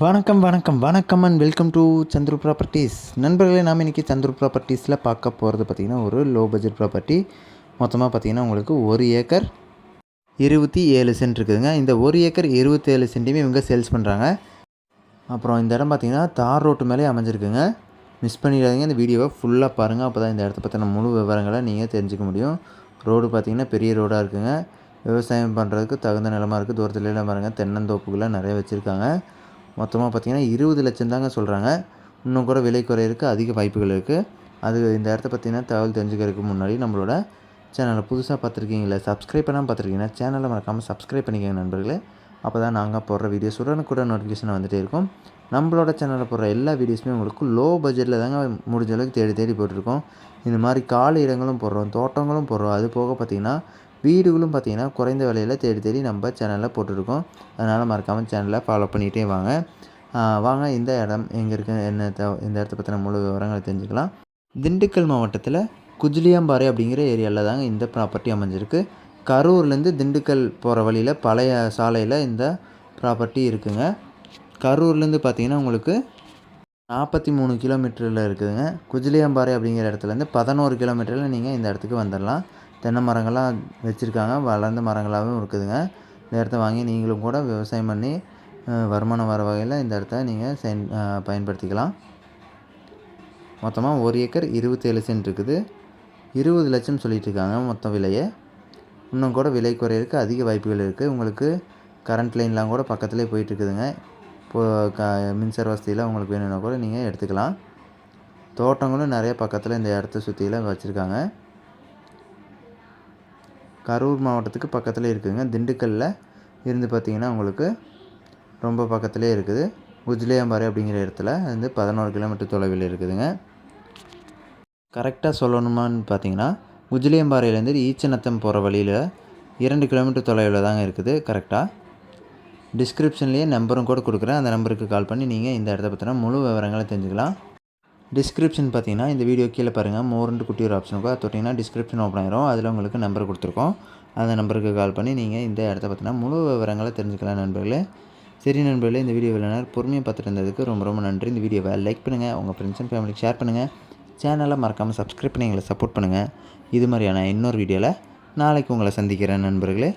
வணக்கம் வணக்கம் வணக்கம் and welcome to Chandru properties நண்பர்களே நாம் இன்றைக்கி சந்துரு ப்ராப்பர்ட்டிஸில் பார்க்க போகிறது பார்த்திங்கன்னா ஒரு லோ பட்ஜெட் ப்ராப்பர்ட்டி மொத்தமாக பார்த்திங்கன்னா உங்களுக்கு ஒரு ஏக்கர் இருபத்தி ஏழு சென்ட் இருக்குதுங்க. இந்த ஒரு ஏக்கர் இருபத்தேழு சென்ட்டுமே இவங்க சேல்ஸ் பண்ணுறாங்க அப்புறம் இந்த இடம் பார்த்திங்கன்னா தார் ரோட்டு மேலே அமைஞ்சிருக்குங்க. மிஸ் பண்ணிடாதீங்க. இந்த வீடியோவை ஃபுல்லாக பாருங்கள் அப்போ தான் இந்த இடத்த பற்றின முழு விவரங்களை நீங்கள் தெரிஞ்சுக்க முடியும். ரோடு பார்த்திங்கன்னா பெரிய ரோடாக இருக்குங்க. விவசாயம் பண்ணுறதுக்கு தகுந்த நிலமாக இருக்குது தூரத்தில் எல்லாம் பாருங்கள் தென்னந்தோப்புகள்லாம் நிறைய வச்சுருக்காங்க. மொத்தமாக பார்த்தீங்கன்னா இருபது லட்சம் தாங்க சொல்கிறாங்க இன்னும் கூட விலை குறையிறதுக்கு அதிக வாய்ப்புகள் இருக்குது அது இந்த இடத்த பார்த்திங்கன்னா தகவல் தெரிஞ்சுக்கிறதுக்கு முன்னாடி நம்மளோட சேனலை புதுசாக பார்த்துருக்கீங்களா சப்ஸ்கிரைப் பண்ணாமல் பார்த்துருக்கீங்கன்னா சேனலை மறக்காமல் சப்ஸ்கிரைப் பண்ணிக்கோங்க நண்பர்களே. அப்போ தான் நாங்கள் போடுற வீடியோஸ் உடனுக்குடன் நோட்டிஃபிகேஷன் வந்துகிட்டே இருக்கும். நம்மளோட சேனலில் போடுற எல்லா வீடியோஸுமே உங்களுக்கு லோ பட்ஜெட்டில் தாங்க முடிஞ்ச அளவுக்கு தேடி தேடி போட்டிருக்கோம். இந்த மாதிரி காலி இடங்களும் போடுறோம் தோட்டங்களும் போடுறோம். அது போக பார்த்திங்கன்னா வீடுகளும் பார்த்திங்கன்னா குறைந்த விலையில் தேடி தேடி நம்ம சேனலில் போட்டுருக்கோம். அதனால் மறக்காமல் சேனலை ஃபாலோ பண்ணிகிட்டே வாங்க. வாங்க இந்த இடம் எங்கே இருக்குது என்ன த- இந்த இடத்த பற்றின முழு விவரங்களை தெரிஞ்சுக்கலாம். திண்டுக்கல் மாவட்டத்தில் குஜிலியாம்பாறை அப்படிங்கிற ஏரியாவில் தாங்க இந்த ப்ராப்பர்ட்டி அமைஞ்சிருக்கு. கரூர்லேருந்து திண்டுக்கல் போகிற வழியில் பழைய சாலையில் இந்த ப்ராப்பர்ட்டி இருக்குங்க. கரூர்லேருந்து பார்த்தீங்கன்னா உங்களுக்கு நாற்பத்தி மூணு கிலோமீட்டரில் இருக்குதுங்க. குஜிலியாம்பாறை அப்படிங்கிற இடத்துலேருந்து பதினோரு கிலோமீட்டரில் நீங்கள் இந்த இடத்துக்கு வந்துடலாம் தென்னை மரங்கள்லாம் வச்சுருக்காங்க. வளர்ந்த மரங்களாகவும் இருக்குதுங்க. இந்த இடத்த வாங்கி நீங்களும் கூட விவசாயம் பண்ணி வருமானம் வர வகையில் இந்த இடத்த நீங்கள் சென் பயன்படுத்திக்கலாம். மொத்தமாக ஒரு ஏக்கர் இருபத்தேழு சென்ட் இருக்குது. இருபது லட்சம் சொல்லிட்டு இருக்காங்க மொத்த விலையை. இன்னும் கூட விலை குறையிறதுக்கு அதிக வாய்ப்புகள் இருக்குது உங்களுக்கு கரண்ட் லைன்லாம் கூட பக்கத்துலேயே போயிட்டு இருக்குதுங்க இப்போது க மின்சார வசதியெலாம் உங்களுக்கு வேணும்னா கூட நீங்கள் எடுத்துக்கலாம். தோட்டங்களும் நிறைய பக்கத்தில் இந்த இடத்த சுற்றிலாம் வச்சுருக்காங்க. கரூர் மாவட்டத்துக்கு பக்கத்தில் இருக்குதுங்க திண்டுக்கல்லில் இருந்து பார்த்தீங்கன்னா உங்களுக்கு ரொம்ப பக்கத்துலேயே இருக்குது. உஜ்லியாம்பாறை அப்படிங்கிற இடத்துல வந்து பதினோரு கிலோமீட்டர் தொலைவில் இருக்குதுங்க. கரெக்டாக சொல்லணுமான்னு பார்த்தீங்கன்னா குஜிலியம்பாறையிலேருந்து ஈச்சநத்தம் போகிற வழியில் இரண்டு கிலோமீட்டர் தொலைவில் தாங்க இருக்குது. கரெக்டாக டிஸ்கிரிப்ஷன்லேயே நம்பரும் கூட கொடுக்குறேன். அந்த நம்பருக்கு கால் பண்ணி நீங்கள் இந்த இடத்த பற்றின முழு விவரங்களை தெரிஞ்சுக்கலாம். டிஸ்கிரிப்ஷன் பார்த்தீங்கன்னா இந்த வீடியோ கீழே பாருங்கள் மோர்ன்ட்டு குட்டி ஒரு ஆப்ஷன் இருக்கும். அது தொட்டிங்கன்னா டிஸ்கிரிப்ஷன் ஓப்பன் ஆயிரும். அதில் உங்களுக்கு நம்பர் கொடுத்துருக்கோம். அந்த நம்பருக்கு கால் பண்ணி நீங்கள் இந்த இடத்த பார்த்தீங்கன்னா முழு விவரங்களை தெரிஞ்சுக்கலாம் நண்பர்களே. சரி நண்பர்களே இந்த வீடியோ நேரம் பொறுமையாக பார்த்துட்டு இருந்ததுக்கு ரொம்ப ரொம்ப நன்றி. இந்த வீடியோவை லைக் பண்ணுங்கள் உங்கள் ஃப்ரெண்ட்ஸ் அண்ட் ஃபேமிலிக்கு ஷேர் பண்ணுங்கள் சேனலை மறக்காமல் சப்ஸ்கிரைப் பண்ணி எங்களை சப்போர்ட் பண்ணுங்கள் இது மாதிரியான இன்னொரு வீடியோவில் நாளைக்கு உங்களை சந்திக்கிறேன் நண்பர்களே.